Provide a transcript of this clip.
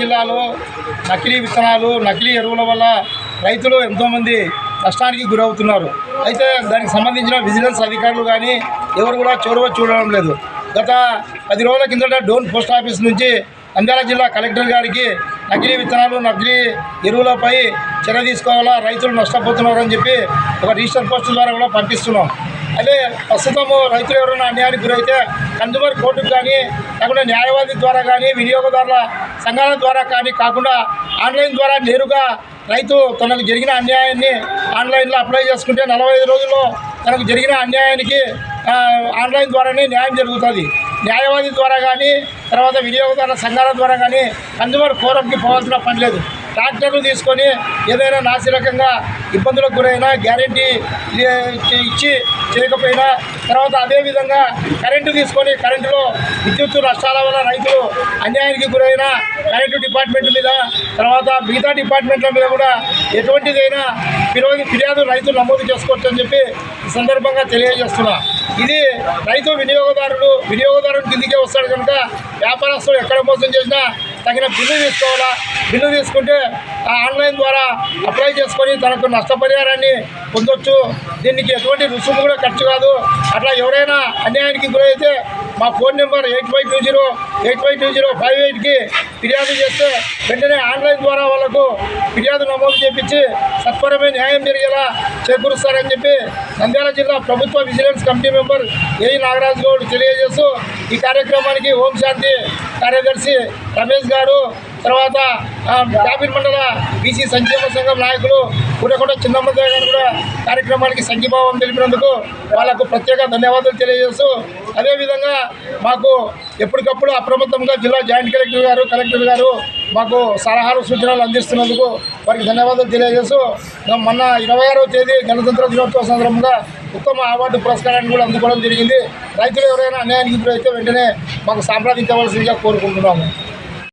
జిల్లాలో నకిలీ విత్తనాలు నకిలీ ఎరువుల వల్ల రైతులు ఎంతోమంది నష్టానికి గురవుతున్నారు. అయితే దానికి సంబంధించిన విజిలెన్స్ అధికారులు కానీ ఎవరు కూడా చొరవ చూడడం లేదు. గత పది రోజుల కిందట డోన్ పోస్ట్ ఆఫీస్ నుంచి నంద్యాల జిల్లా కలెక్టర్ గారికి నకిలీ విత్తనాలు నకిలీ ఎరువులపై చర్య తీసుకోవాలా రైతులు నష్టపోతున్నారని చెప్పి ఒక రిజిస్టర్ పోస్ట్ ద్వారా కూడా పంపిస్తున్నాం. అదే ప్రస్తుతము రైతులు ఎవరైనా అన్యాయానికి గురైతే కన్జ్యూమర్ కోర్టుకు కానీ లేకుండా న్యాయవాది ద్వారా కానీ వినియోగదారుల సంఘాల ద్వారా కానీ కాకుండా ఆన్లైన్ ద్వారా నేరుగా రైతు తనకు జరిగిన అన్యాయాన్ని ఆన్లైన్లో అప్లై చేసుకుంటే నలభై ఐదు రోజుల్లో తనకు జరిగిన అన్యాయానికి ఆన్లైన్ ద్వారానే న్యాయం జరుగుతుంది. న్యాయవాది ద్వారా కానీ తర్వాత వినియోగదారుల సంఘాల ద్వారా కానీ కన్జ్యూమర్ ఫోరంకి పోవాల్సిన పని లేదు. ట్రాక్టర్లు తీసుకొని ఏదైనా నాసిరకంగా ఇబ్బందులకు గురైనా గ్యారంటీ ఇచ్చి చేయకపోయినా తర్వాత అదేవిధంగా కరెంటు తీసుకొని కరెంటులో విద్యుత్ నష్టాల వల్ల రైతులు అన్యాయానికి గురైన కరెంటు డిపార్ట్మెంట్ మీద తర్వాత మిగతా డిపార్ట్మెంట్ల మీద కూడా ఎటువంటిదైనా ఫిర్యాదు ఫిర్యాదు రైతులు నమోదు చేసుకోవచ్చు అని చెప్పి సందర్భంగా తెలియజేస్తున్నా. ఇది రైతు వినియోగదారుడు వినియోగదారుడు కిందికే వస్తాడు కనుక వ్యాపారస్తులు ఎక్కడ మోసం చేసినా తగిన బిల్లు తీసుకోవాలా? బిల్లు తీసుకుంటే ఆ ఆన్లైన్ ద్వారా అప్లై చేసుకొని తనకు నష్టపరిహారాన్ని పొందొచ్చు. దీనికి ఎటువంటి రుసుము కూడా ఖర్చు కాదు. అట్లా ఎవరైనా అన్యాయానికి గురైతే మా phone number eight five two zero eight five two zero five ఎయిట్కి ఫిర్యాదు చేస్తే వెంటనే ఆన్లైన్ ద్వారా వాళ్ళకు ఫిర్యాదు నమోదు చేపించి సత్వరమే న్యాయం జరిగేలా చేకూరుస్తారని చెప్పి నంద్యాల జిల్లా ప్రభుత్వ vigilance committee member AE Nagaraju Goud తెలియజేస్తూ ఈ కార్యక్రమానికి హోంశాంతి కార్యదర్శి రమేష్ గారు తర్వాత ఆ, మండల బీసీ సంక్షేమ సంఘం నాయకులు కూడకొండ చిన్నమ్మదేవి గారు కూడా కార్యక్రమానికి సంఘీభావం తెలిపినందుకు వాళ్ళకు ప్రత్యేక ధన్యవాదాలు తెలియజేస్తూ అదేవిధంగా మాకు ఎప్పటికప్పుడు అప్రమత్తంగా జిల్లా జాయింట్ కలెక్టర్ గారు కలెక్టర్ గారు మాకు సలహాలు సూచనలు అందిస్తున్నందుకు వారికి ధన్యవాదాలు తెలియజేస్తూ మొన్న ఇరవై ఆరో తేదీ గణతంత్ర దినోత్సవ సందర్భంగా ఉత్తమ అవార్డు పురస్కారాన్ని కూడా అందుకోవడం జరిగింది. రైతులు ఎవరైనా అన్యాయానికి గురైతే వెంటనే మాకు సంప్రదించవలసిందిగా కోరుకుంటున్నాము.